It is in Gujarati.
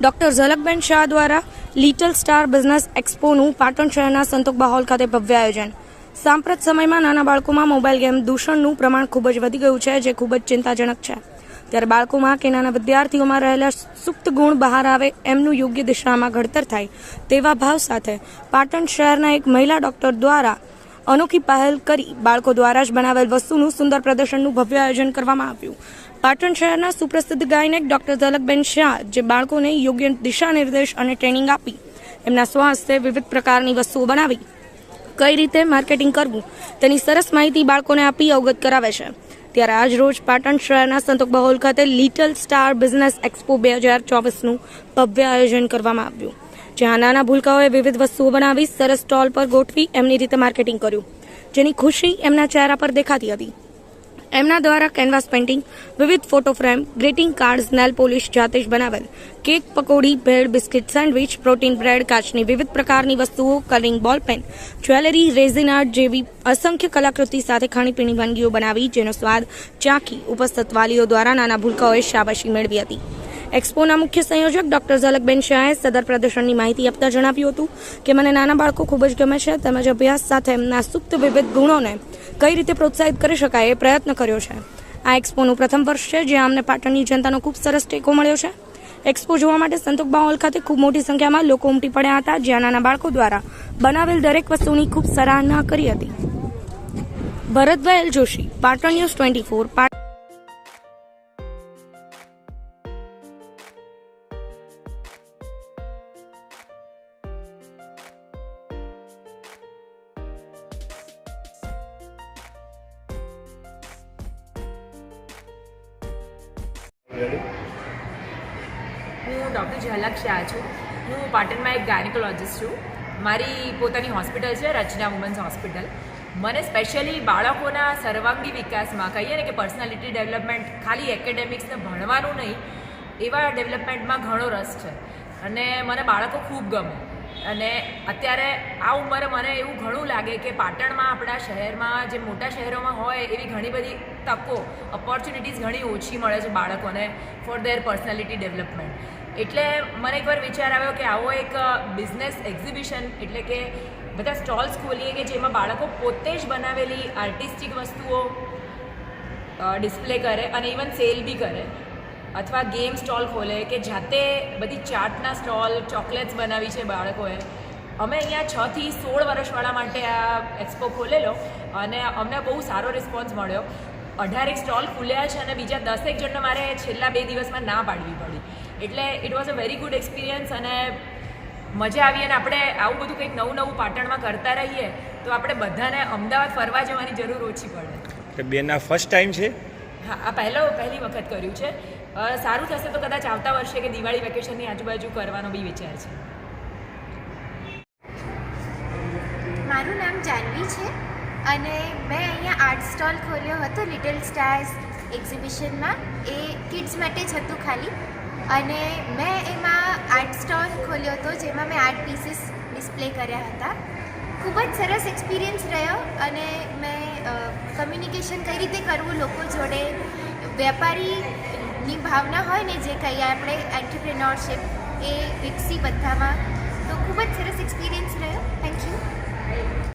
ડોક્ટર ઝલકબેન શાહ દ્વારા લિટલ સ્ટાર બિઝનેસ એક્સપોનું પાટણ શહેરના સંતોકબા હોલ ખાતે ભવ્ય આયોજન. સાંપ્રત સમયમાં નાના બાળકોમાં મોબાઈલ ગેમ દૂષણનું પ્રમાણ ખૂબ જ વધી ગયું છે, જે ખૂબ જ ચિંતાજનક છે. ત્યારે બાળકોમાં કે નાના વિદ્યાર્થીઓમાં રહેલા સુપ્ત ગુણ બહાર આવે એમનું યોગ્ય દિશામાં ઘડતર થાય તેવા ભાવ સાથે પાટણ શહેરના એક મહિલા ડોક્ટર દ્વારા અનોખી પહેલ કરી બાળકો દ્વારા જ બનાવેલ વસ્તુનું સુંદર પ્રદર્શનનું ભવ્ય આયોજન કરવામાં આવ્યું. પાટણ શહેરના સુપ્રસિદ્ધ ગાયનેક ડોક્ટર ઝલકબેન શાહ, જે બાળકોને યોગ્ય દિશા નિર્દેશ અને ટ્રેનિંગ આપી, એમના સ્વાસ્થ્ય વિવિધ પ્રકારની વસ્તુઓ બનાવી, કઈ રીતે માર્કેટિંગ કરવું, તેની સરસ માહિતી બાળકોને આપી અવગત કરાવે છે. ત્યારે આજ રોજ પાટણ શહેરના સંતોક બહોલ ખાતે લિટલ સ્ટાર બિઝનેસ એક્સપો બે હજાર ચોવીસનું ભવ્ય આયોજન કરવામાં આવ્યું. જ્યાં નાના ભૂલકાઓએ વિવિધ વસ્તુઓ બનાવી સરસ સ્ટોલ પર ગોઠવી એમની રીતે માર્કેટિંગ કર્યું. જેની ખુશી એમના ચહેરા પર દેખાતી હતી. એમના દ્વારા કેનવાસ પેઇન્ટિંગ, વિવિધ photo frame, greeting cards nail polish જાતે જ બનાવેલ. કેક, પકોડી, ભેળ, બિસ્કિટ, સેન્ડવિચ, પ્રોટીન બ્રેડ, કાચની વિવિધ પ્રકારની વસ્તુઓ કલરિંગ બોલ પેન, જ્વેલરી, રેઝિન આર્ટ જેવી અસંખ્ય કલાકૃતિ સાથે ખાણીપીણી વાનગીઓ બનાવી, જેનો સ્વાદ ચાખી ઉપસ્થિત વાલીઓ દ્વારા નાના ભૂલકાઓએ શાબાશી મેળવી હતી. એક્સપોના મુખ્ય સંયોજક ડોક્ટર ઝલકબેન શાહે સદર પ્રદર્શનની માહિતી આપતા જણાવ્યું હતું કે મને નાના બાળકો ખૂબ જ ગમે છે તેમજ અભ્યાસ સાથે એમના સુપ્ત વિવિધ ગુણોને કઈ રીતે પ્રોત્સાહિત કરી શકાય એ પ્રયત્ન કર્યો છે. આ એક્સપોનું પ્રથમ વર્ષ છે જ્યાં અમને પાટણની જનતાનો ખૂબ સરસ ટેકો મળ્યો છે. એક્સપો જોવા માટે સંતોકબા હોલ ખાતે ખૂબ મોટી સંખ્યામાં લોકો ઉમટી પડ્યા હતા જ્યાં નાના બાળકો દ્વારા બનાવેલ દરેક વસ્તુની ખૂબ સરાહના કરી હતી. Bharatbhai Joshi, Patan news twenty four હું ડૉક્ટર ઝલક શાહ છું. હું પાટણમાં એક ગાયનેકોલોજીસ્ટ છું. મારી પોતાની હોસ્પિટલ છે, રચના વુમન્સ હોસ્પિટલ મને સ્પેશિયલી બાળકોના સર્વાંગી વિકાસમાં કહીએ ને કે પર્સનાલિટી ડેવલપમેન્ટ ખાલી એકેડેમિક્સને ભણવાનું નહીં, એવા ડેવલપમેન્ટમાં ઘણો રસ છે. અને મને બાળકો ખૂબ ગમે. અને અત્યારે આ ઉંમરે મને એવું ઘણું લાગે કે પાટણમાં, આપણા શહેરમાં, જે મોટા શહેરોમાં હોય, એવી ઘણી બધી તકો ઓપોર્ચ્યુનિટીઝ ઘણી ઓછી મળે છે બાળકોને ફોર ધેર પર્સનાલિટી ડેવલપમેન્ટ એટલે મને એકવાર વિચાર આવ્યો કે આવો એક બિઝનેસ એક્ઝિબિશન એટલે કે બધા સ્ટોલ્સ ખોલીએ કે જેમાં બાળકો પોતે જ બનાવેલી આર્ટિસ્ટિક વસ્તુઓ ડિસ્પ્લે કરે અને ઇવન સેલ બી કરે. અથવા ગેમ સ્ટોલ ખોલે કે જાતે બધી ચાટના સ્ટોલ, ચોકલેટ્સ બનાવી છે બાળકોએ. અમે અહીંયા છ થી સોળ વર્ષવાળા માટે આ એક્સપો ખોલેલો અને અમને બહુ સારો રિસ્પોન્સ મળ્યો. અઢારેક સ્ટોલ ખુલ્યા છે અને બીજા દસેક જણને મારે છેલ્લા બે દિવસમાં ના પાડવી પડી. એટલે it was a very good experience અને મજા આવી અને આપણે આવું બધું કંઈક નવું નવું પાટણમાં કરતા રહીએ તો આપણે બધાને અમદાવાદ ફરવા જવાની જરૂર ઓછી પડે. બેનના ફર્સ્ટ ટાઈમ છે? હા, આ પહેલો, પહેલી વખત કર્યું છે. સારું થશે તો કદાચ આવતા વર્ષે કે દિવાળી વેકેશનની આજુબાજુ કરવાનો બી વિચાર છે. મારું નામ જાનવી છે અને મેં અહીંયા આર્ટ સ્ટોલ ખોલ્યો હતો લિટલ સ્ટાર્સ એક્ઝિબિશનમાં. એ કિડ્સ માટે જ હતું ખાલી. અને મેં એમાં આર્ટ સ્ટોલ ખોલ્યો હતો જેમાં મેં આર્ટ પીસીસ ડિસ્પ્લે કર્યા હતા. ખૂબ જ સરસ એક્સપિરિયન્સ રહ્યો અને મેં કમ્યુનિકેશન કઈ રીતે કરવું લોકો જોડે વેપારીની ભાવના હોય ને જે કહીએ આપણે એન્ટરપ્રેન્યોરશિપ એ વિકસી બધામાં. તો ખૂબ જ સરસ એક્સપિરિયન્સ રહ્યો. Thank you